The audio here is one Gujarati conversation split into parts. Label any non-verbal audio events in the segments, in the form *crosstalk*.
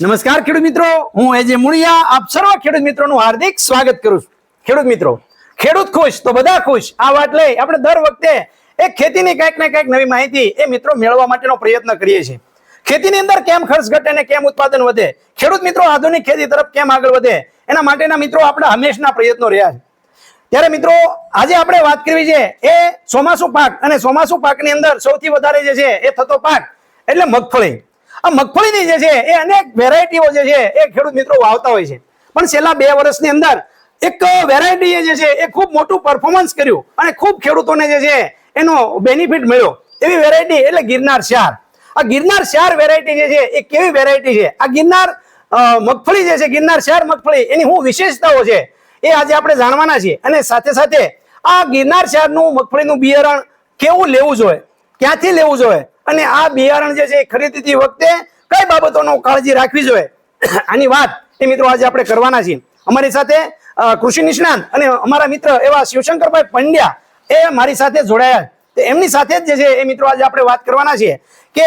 નમસ્કાર ખેડૂત મિત્રો, હું એજે મુળિયા આપ સર્વ ખેડૂત મિત્રોનું હાર્દિક સ્વાગત કરું છું. ખેડૂત મિત્રો, ખેડૂત ખુશ તો બધા ખુશ. આ વાત લઈ આપણે દર વખતે એક ખેતીની કંઈક ને કંઈક નવી માહિતી એ મિત્રો મેળવવા માટેનો પ્રયત્ન કરીએ છીએ. ખેતીની અંદર કેમ ખર્ચ ઘટે અને કેમ ઉત્પાદન વધે? ખેડૂત મિત્રો, આધુનિક ખેતી તરફ કેમ આગળ વધે? એના માટેના મિત્રો આપણા હંમેશના પ્રયત્નો રહ્યા છે. ત્યારે મિત્રો, આજે આપણે વાત કરવી છે એ ચોમાસુ પાક અને ચોમાસુ પાકની અંદર સૌથી વધારે જે છે એ થતો પાક એટલે મગફળી. આ મગફળીની જે છે એ અનેક વેરાયટીઓ જે છે એ ખેડૂત મિત્રો વાવતા હોય છે. પણ છેલ્લા બે વર્ષની અંદર એક વેરાયટી જે છે એ ખૂબ મોટું પરફોર્મન્સ કર્યું અને ખૂબ ખેડૂતોને જે છે એનો બેનિફિટ મળ્યો. એવી વેરાયટી એટલે ગિરનાર શ્યાર. આ ગિરનાર શ્યાર વેરાયટી જે છે એ કેવી વેરાયટી છે? આ ગિરનાર મગફળી જે છે, ગિરનાર ચાર મગફળી એની શું વિશેષતાઓ છે? એ આજે આપણે જાણવાના છીએ. અને સાથે સાથે આ ગિરનાર શ્યારનું મગફળીનું બિયારણ કેવું લેવું જોઈએ? ક્યાંથી લેવું જોઈએ? અને આ બિયારણ જે છે એ ખરીદતી વખતે કઈ બાબતોનો કાળજી રાખવી જોઈએ? *coughs* આની વાત એ મિત્રો આજે આપણે કરવાના છીએ. અમારી સાથે કૃષિ નિષ્ણાંત અને અમારા મિત્ર એવા શિવશંકરભાઈ પંડ્યા એ મારી સાથે જોડાયા. તો એમની સાથે જ જે છે એ મિત્રો આજે આપણે વાત કરવાના છીએ કે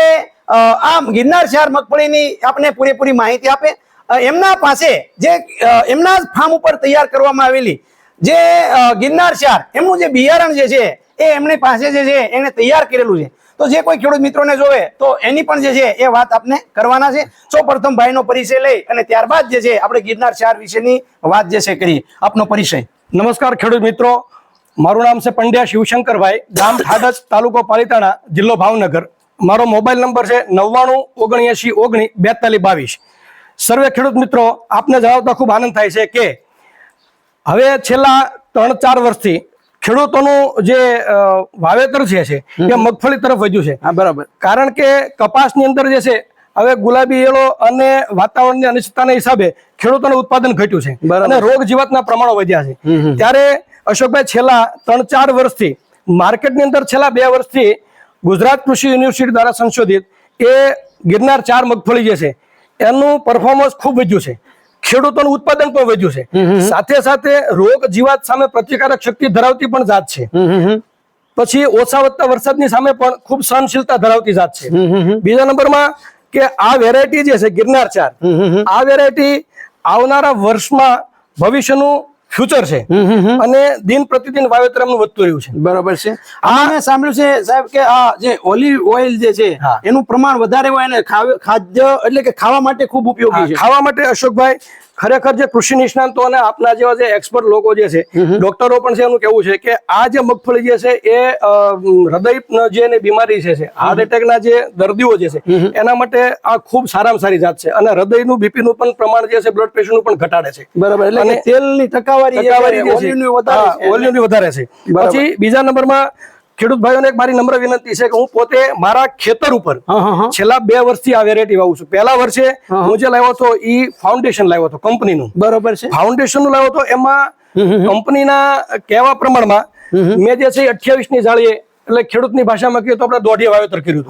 આ ગિરનાર ચાર મગફળીની આપણે પૂરેપૂરી માહિતી આપે. એમના પાસે જે એમના જ ફાર્મ ઉપર તૈયાર કરવામાં આવેલી જે ગિરનાર ચાર એમનું જે બિયારણ જે છે એ એમની પાસે જે છે એને તૈયાર કરેલું છે. તો જે કોઈ ખેડૂત મિત્રોને જોવે, તો એની પણ જે છે એ વાત આપણે કરવાના છે. સૌ પ્રથમ ભાઈનો પરિચય લઈ અને ત્યારબાદ જે છે આપણે ગિરનાર ચાર વિશેની વાત જે છે કરીએ. આપનો પરિચય. નમસ્કાર ખેડૂત મિત્રો. મારું નામ છે પંડ્યા શિવશંકરભાઈ, ગામ ઠાડજ, તાલુકો પાલિતાણા, જિલ્લો ભાવનગર. મારો મોબાઈલ નંબર છે નવ્વાણું ઓગણએંશી ઓગણી, બેતાલીસ, બાવીસ. સર્વે ખેડૂત મિત્રો, આપને જણાવતા ખૂબ આનંદ થાય છે કે હવે છેલ્લા ત્રણ ચાર વર્ષથી ખેડૂતોનું જે વાવેતર છે છે એ મગફળી તરફ વધ્યું છે. બરાબર. કારણ કે કપાસની અંદર જે છે હવે ગુલાબી એળો અને વાતાવરણની અનિશ્ચિતતાના હિસાબે ખેડૂતોનું ઉત્પાદન ઘટ્યું છે. અને રોગ જીવાતના પ્રમાણો વધ્યા છે. ત્યારે અશોકભાઈ છેલ્લા ત્રણ ચાર વર્ષથી માર્કેટની અંદર છેલ્લા બે વર્ષથી ગુજરાત કૃષિ યુનિવર્સિટી દ્વારા સંશોધિત એ ગિરનાર ચાર મગફળી જે છે એનું પરફોર્મન્સ ખૂબ વધ્યું છે. ખેડૂતોનું ઉત્પાદન પણ વધ્યું છે. સાથે સાથે રોગ જીવાત સામે પ્રતિકારક શક્તિ ધરાવતી પણ જાત છે. પછી ઓછા વધતા વરસાદની સામે પણ ખૂબ સહનશીલતા ધરાવતી જાત છે. બીજા નંબરમાં કે આ વેરાયટી જે છે ગિરનાર ચાર આ વેરાયટી આવનારા વર્ષમાં ભવિષ્યનું ફ્યુચર છે. અને દિન પ્રતિદિન વાવેતર એમનું વધતું રહ્યું છે. બરોબર છે. આ મેં સાંભળ્યું છે સાહેબ કે આ જે ઓલિવ ઓઇલ જે છે. એનું પ્રમાણ વધારે હોય અને ખાદ્ય એટલે કે ખાવા માટે ખૂબ ઉપયોગી છે. ખાવા માટે અશોકભાઈ ખરેખર જે કૃષિ નિષ્ણાંતો અને આપના જેવા જે એક્સપર્ટ લોકો જે છે ડોક્ટરો પણ છે એનું કેવું છે કે આ જે મગફળી જે છે એ હૃદય જે બીમારી છે છે હાર્ટ એટેકના જે દર્દીઓ જે છે એના માટે આ ખૂબ સારામાં સારી જાત છે અને હૃદયનું બીપીનું પણ પ્રમાણ જે છે બ્લડ પ્રેશરનું પણ ઘટાડે છે. બરાબર એટલે તેલની ટકાવારી ટકાવારી વધારે છે. પછી બીજા નંબરમાં ખેડૂત ભાઈઓને એક મારી નમ્ર વિનંતી છે કે હું પોતે મારા ખેતર ઉપર છેલ્લા બે વર્ષથી આ વેરાયટી વાવું છું. પહેલા વર્ષે હું જે લાવ્યો હતો એ ફાઉન્ડેશન લાવ્યો હતો કંપનીનું બરોબર છે. ફાઉન્ડેશનનું લાવ્યો હતો એમાં કંપનીના કહેવા પ્રમાણમાં મેં જે છે અઠ્યાવીસની જાળીએ એટલે ખેડૂતની ભાષામાં કહીએ તો આપણે દોઢી વાવેતર કર્યું.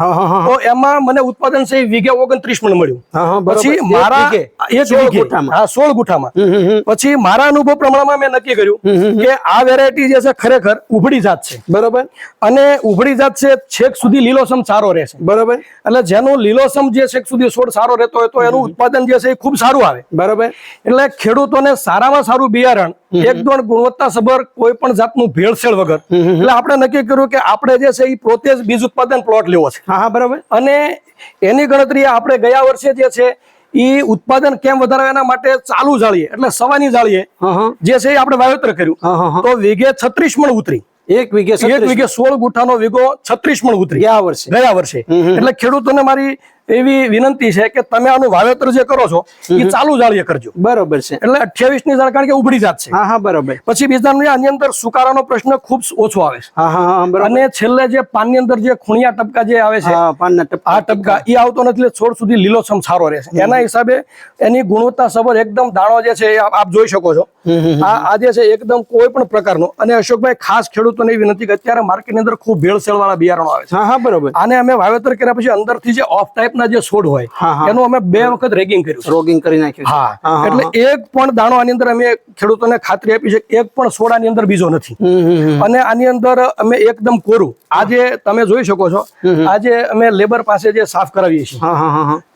તો એમાં મને ઉત્પાદન છે વીઘે ઓગણત્રીસ મણ મળ્યું. પછી મારા એક વીઘે. હા સોળ ગુઠામાં. પછી મારા અનુભવ પ્રમાણમાં મેં નક્કી કર્યું કે આ વેરાયટી જે છે ખરેખર ઉભડી જાત છે. બરોબર. અને ઉભડી જાત છે છેક સુધી લીલોસમ સારો રહેશે. બરોબર. એટલે જેનો લીલોસમ જે છેક સુધી છોડ સારો રહેતો હોય તો એનું ઉત્પાદન જે છે એ ખૂબ સારું આવે. બરોબર. એટલે ખેડૂતોને સારામાં સારું બિયારણ એકદમ ગુણવત્તા સભર કોઈ પણ જાતનું ભેળસેળ વગર. એટલે આપણે નક્કી કર્યું કે આપણે જે છે એ પોતે જ બીજ ઉત્પાદન પ્લોટ લેવો છે. હા બરાબર. અને એની ગણતરી આપણે ગયા વર્ષે જે છે એ ઉત્પાદન કેમ વધારવા એના માટે ચાલુ જાળીએ એટલે સવાની જાળીએ જે છે એ આપણે વાવેતર કર્યું. તો વીઘે છત્રીસ મણ ઉતરી. એક વીઘે એક વીઘે સોળ ગુઠાનો વીઘો છત્રીસ મણ ઉતરી. ગયા વર્ષે. ગયા વર્ષે. એટલે ખેડૂતોને મારી એવી વિનંતી છે કે તમે આનું વાવેતર જે કરો છો એ ચાલુ જાળીએ કરજો. બરોબર છે. એટલે અઠ્યાવીસની કારણ કે ઉભડી જાત છે. હા હા બરોબર. પછી બીજા આની અંદર સુકારાનો પ્રશ્ન ખૂબ ઓછો આવે છે. હા હા હા અને છેલ્લે જે પાનની અંદર જે ખૂણિયા ટપકા જે આવે છે આ ટપકા એ આવતો નથી છોડ સુધી લીલોછમ સારો રહેશે. એના હિસાબે એની ગુણવત્તા સબર એકદમ દાણો જે છે આપ જોઈ શકો છો. આ આજે છે એકદમ કોઈ પણ પ્રકારનો. અને અશોકભાઈ ખાસ ખેડૂતોને એવી વિનંતી કે અત્યારે માર્કેટની અંદર ખૂબ ભેળસેળ વાળા બિયારણો આવે છે. હા બરોબર. આને અમે વાવેતર કર્યા પછી અંદરથી જે ઓફ ટાઈપના જે છોડ હોય. એનું અમે બે વખત રેગિંગ કર્યું રોગિંગ કરી નાખ્યું હા. એટલે એક પણ દાણો આની અંદર અમે ખેડૂતોને ખાતરી આપી છે એક પણ છોડ આની અંદર બીજો નથી. અને આની અંદર અમે એકદમ કોરું. આજે તમે જોઈ શકો છો આજે અમે લેબર પાસે જે સાફ કરાવીએ છીએ.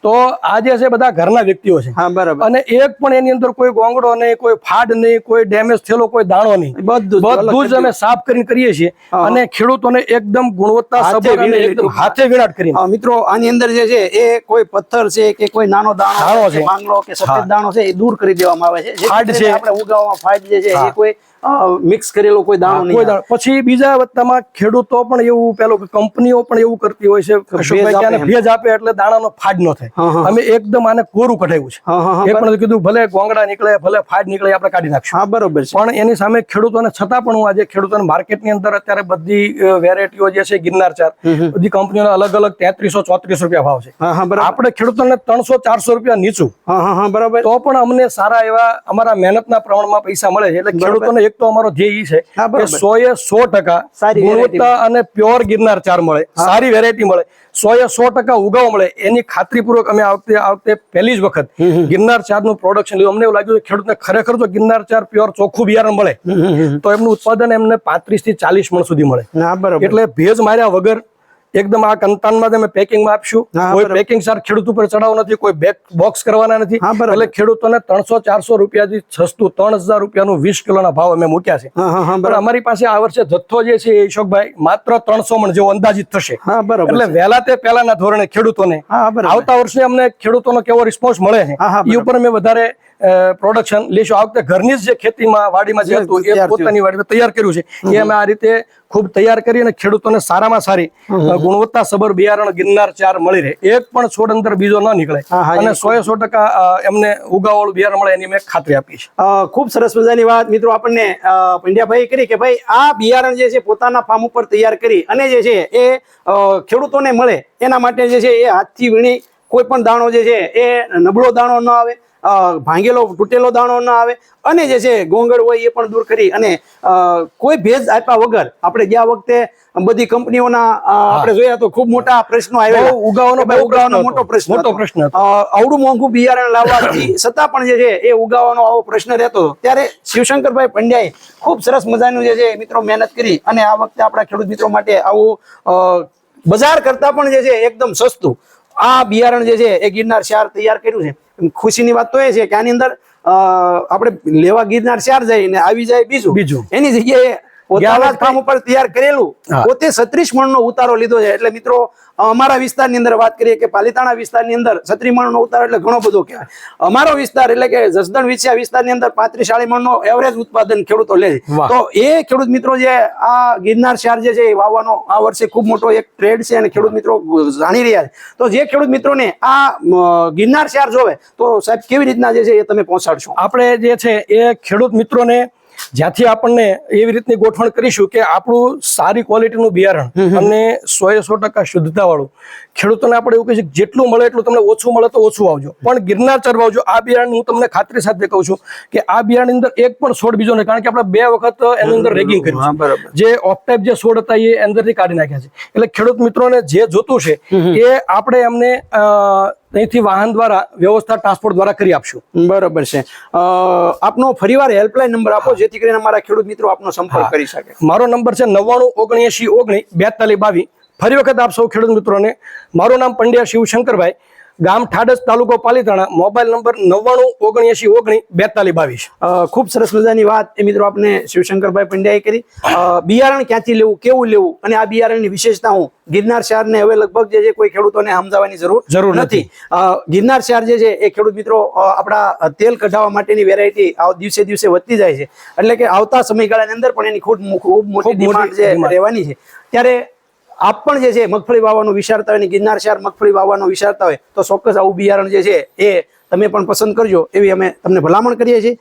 તો આજે છે બધા ઘરના વ્યક્તિઓ છે બરાબર. અને એક પણ એની અંદર કોઈ ગોંગડો નહીં કોઈ ફાડ નહીં કોઈ ડેમેજ થયેલો કોઈ દાણો નહીં. બધું જ બધું જ અમે સાફ કરીને કરીએ છીએ અને ખેડૂતોને એકદમ ગુણવત્તા હાથે વીણાટ કરી મિત્રો આની અંદર જે છે એ કોઈ પથ્થર છે કે કોઈ નાનો દાણો છે. માંગલો કે સફેદ દાણો છે એ દૂર કરી દેવામાં આવે છે. આપણે ઉગાવવામાં ફાડ જે છે એ કોઈ મિક્સ કરેલો કોઈ દાણો નહીં. પછી બીજા વત્તામાં ખેડૂતો પણ એવું પેલો કંપનીઓ પણ એવું કરતી હોય છે. ભેજ આપે એટલે દાણાનો ફાડ ન થાય. અમે એકદમ આને કોરું કઢાવ્યું છે. એ પણ કીધું ભલે ગોંગડા નીકળે ભલે ફાડ નીકળે આપણે કાઢી નાખશું. હા બરોબર છે. પણ એની સામે ખેડૂતોને છતાં પણ હું આજે ખેડૂતોને માર્કેટની અંદર અત્યારે બધી વેરાયટીઓ જે છે ગિરનાર ચાર બધી કંપનીઓના અલગ અલગ તેત્રીસો ચોત્રીસ રૂપિયા ભાવ છે. આપણે ખેડૂતોને ત્રણસો ચારસો રૂપિયા નીચું. બરાબર. તો પણ અમને સારા એવા અમારા મહેનતના પ્રમાણમાં પૈસા મળે છે. એટલે ખેડૂતોને એક તો અમારો ધ્યેય છે કે સો એ સો ટકા ગુણવત્તા અને પ્યોર ગિરનાર ચાર મળે. સારી વેરાયટી મળે. સો એ સો ટકા ઉગાવ મળે. એની ખાતરીપૂર્વક અમે આવતે આવતે પહેલી જ વખત ગિરનાર ચારનું પ્રોડક્શન લીધું. અમને એવું લાગ્યું કે ખેડૂતને ખરેખર જો ગિરનાર ચાર પ્યોર ચોખ્ખું બિયારણ મળે તો એમનું ઉત્પાદન એમને પાંત્રીસથી ચાલીસ મણ સુધી મળે. એટલે ભેજ માર્યા વગર એકદમ આ કંતાનમાં તમે પેકિંગમાં આપશું. કોઈ. પેકિંગ સર ખેડૂત ઉપર ચડાવ નથી કોઈ બેક બોક્સ કરવાના નથી. એટલે ખેડૂતોને ત્રણસો ચારસો રૂપિયાથી સસ્તું ત્રણ હજાર રૂપિયાનું વીસ કિલોના ભાવ અમે મૂક્યા છે. પણ અમારી પાસે આ વર્ષે જથ્થો જે છે ઈશોકભાઈ માત્ર ત્રણસો મણ જેવો અંદાજિત થશે. એટલે વહેલા તે પહેલાના ધોરણે ખેડૂતોને આવતા વર્ષે અમને ખેડૂતોનો કેવો રિસ્પોન્સ મળે છે એ ઉપર અમે વધારે પ્રોડક્શન લેશો આ વખતે ઘરની જ જે ખેતીમાં વાડીમાં જે હતું એ પોતાની વાડીમાં તૈયાર કર્યું છે. એ અમે આ રીતે ખૂબ તૈયાર કરી અને ખેડૂતોને સારામાં સારી ગુણવત્તા સબર બિયારણ ગિરનાર ચાર મળી રહે. એક પણ છોડ અંદર બીજો ન નીકળે. અને સો સો ટકા એમને ઉગાવાળું બિયારણ મળે એની મેં ખાતરી આપી છે. ખૂબ સરસ મજાની વાત. મિત્રો આપણને પંડ્યાભાઈ કરી કે ભાઈ આ બિયારણ જે છે પોતાના ફાર્મ ઉપર તૈયાર કરી અને જે છે એ ખેડૂતોને મળે. એના માટે જે છે એ હાથથી વીણી કોઈ પણ દાણો જે છે એ નબળો દાણો ન આવે. ભાંગેલો તૂટેલો દાણો ન આવે. અને જે છે ગોંગળ હોય એ પણ દૂર કરી અને કોઈ ભેજ આપ્યા વગર આપણે ગયા વખતે બધી કંપનીઓના આપણે જોયા તો ખૂબ મોટા પ્રશ્નો આવ્યા ઉગાવાનો ઉગાવાનો મોટો પ્રશ્ન મોટો પ્રશ્ન આવડું મોંઘું બિયારણ લાવવાથી *coughs* છતાં પણ જે છે એ ઉગાવવાનો આવો પ્રશ્ન રહેતો. ત્યારે શિવશંકરભાઈ પંડ્યાએ ખૂબ સરસ મજાનું જે છે મિત્રો મહેનત કરી અને આ વખતે આપણા ખેડૂત મિત્રો માટે આવું બજાર કરતા પણ જે છે એકદમ સસ્તું આ બિયારણ જે છે એ ગિરનાર શાર તૈયાર કર્યું છે. ખુશીની વાત તો એ છે કે આની અંદર આપણે લેવા ગિરનાર ચાર જાય ને આવી જાય બીજું બીજું. એની જગ્યાએ પોતાના ફાર્મ ઉપર તૈયાર કરેલું પોતે છત્રીસ મણનો ઉતારો લીધો છે. એટલે મિત્રો અમારા વિસ્તારની અંદર વાત કરીએ કે પાલીતાણા વિસ્તારની અંદર છત્રીસ મણનો ઉતારો એટલે ઘણો બધો કહેવાય. અમારો વિસ્તાર એટલે કે જસદણ વિછિયા વિસ્તારની અંદર પાંત્રીસ ચાળીસ મણનો એવરેજ ઉત્પાદન ખેડૂતો લે તો એ ખેડૂત મિત્રો જે આ ગિરનાર શહેર જે છે એ વાવવાનો આ વર્ષે ખૂબ મોટો એક ટ્રેડ છે અને ખેડૂત મિત્રો જાણી રહ્યા છે. તો જે ખેડૂત મિત્રોને આ ગિરનાર શહેર જોવે તો સાહેબ કેવી રીતના જે છે એ તમે પહોંચાડશો? આપણે જે છે એ ખેડૂત મિત્રોને જ્યાંથી આપણને એવી રીતની ગોઠવણ કરીશું કે આપણું સારી ક્વોલિટીનું બિયારણ અને સો એ સો ટકા શુદ્ધતા વાળું ખેડૂતોને આપણે એવું કહીશું કે જેટલું મળે એટલું તમને ઓછું મળે તો ઓછું આવજો. પણ ગિરનાર ચરવાવજો આ બિયારણ હું તમને ખાતરી સાથે કહું છું કે આ બિયારણની અંદર એક પણ છોડ બીજો નહીં કારણ કે આપણે બે વખત એની અંદર રેગિંગ કર્યું. જે ઓફ ટાઈપ જે છોડ હતા એ અંદરથી કાઢી નાખ્યા છે. એટલે ખેડૂત મિત્રોને જે જોતું છે એ આપણે એમને અહીંથી વાહન દ્વારા વ્યવસ્થા ટ્રાન્સપોર્ટ દ્વારા કરી આપશું. બરોબર છે. આપનો ફરીવાર હેલ્પલાઇન નંબર આપો જેથી કરીને અમારા ખેડૂત મિત્રો આપનો સંપર્ક કરી શકે. મારો નંબર છે નવ્વાણું ઓગણએંશી ઓગણી બેતાલીસ બાવીસ. ફરી વખત આપ સૌ ખેડૂત મિત્રોને મારું નામ પંડ્યા શિવશંકરભાઈ. ગામ ઠાડસ તાલુકો પાલીતાણા મોબાઈલ નંબર નવ્વાણું ઓગણીએસી ઓગણી બેતાલી બાવીસ. ખૂબ સરસ મજાની વાત એ મિત્રો આપને શિવશંકરભાઈ પંડ્યાએ કરી. બિયારણ ક્યાંથી લેવું કેવું લેવું અને આ બિયારણની વિશેષતા હું ગિરનાર શહેરને હવે લગભગ જે છે કોઈ ખેડૂતોને સમજાવવાની જરૂર જરૂર નથી. ગિરનાર શહેર જે છે એ ખેડૂત મિત્રો આપણા તેલ કઢાવવા માટેની વેરાયટી આ દિવસે દિવસે વધતી જાય છે. એટલે કે આવતા સમયગાળાની અંદર પણ એની ખૂબ ખૂબ મોટી ડિમાન્ડ જે. રહેવાની છે. ત્યારે આપ પણ જે છે મગફળી વાવવાનું વિચારતા હોય અને ગિરનાર શહેર મગફળી વાવવાનું વિચારતા હોય તો ચોક્કસ આવું બિયારણ જે છે એ તમે પણ પસંદ કરજો. એવી અમે તમને ભલામણ કરીએ છીએ.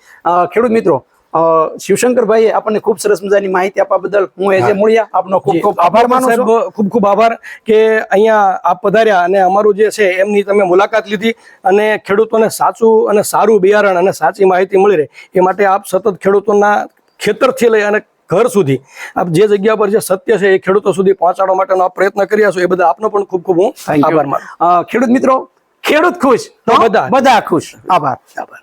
ખેડૂત મિત્રો અ, શિવશંકરભાઈએ આપણને ખૂબ સરસ મજાની માહિતી આપવા બદલ હું એજે મૂળિયા આપનો ખૂબ ખૂબ આભાર માનું છું. ખૂબ ખૂબ આભાર કે અહીંયા આપ પધાર્યા અને અમારું જે છે એમની તમે મુલાકાત લીધી અને ખેડૂતોને સાચું અને સારું બિયારણ અને સાચી માહિતી મળી રહે એ માટે આપ સતત ખેડૂતોના ખેતરથી લઈ અને ઘર સુધી. આપ જે જગ્યા પર જે સત્ય છે એ ખેડૂતો સુધી પહોંચાડવા માટેનો આપ પ્રયત્ન કર્યા છો એ બધા આપનો પણ ખૂબ ખૂબ હું આભાર માનું. ખેડૂત મિત્રો ખેડૂત ખુશ બધા. બધા ખુશ. આભાર. આભાર.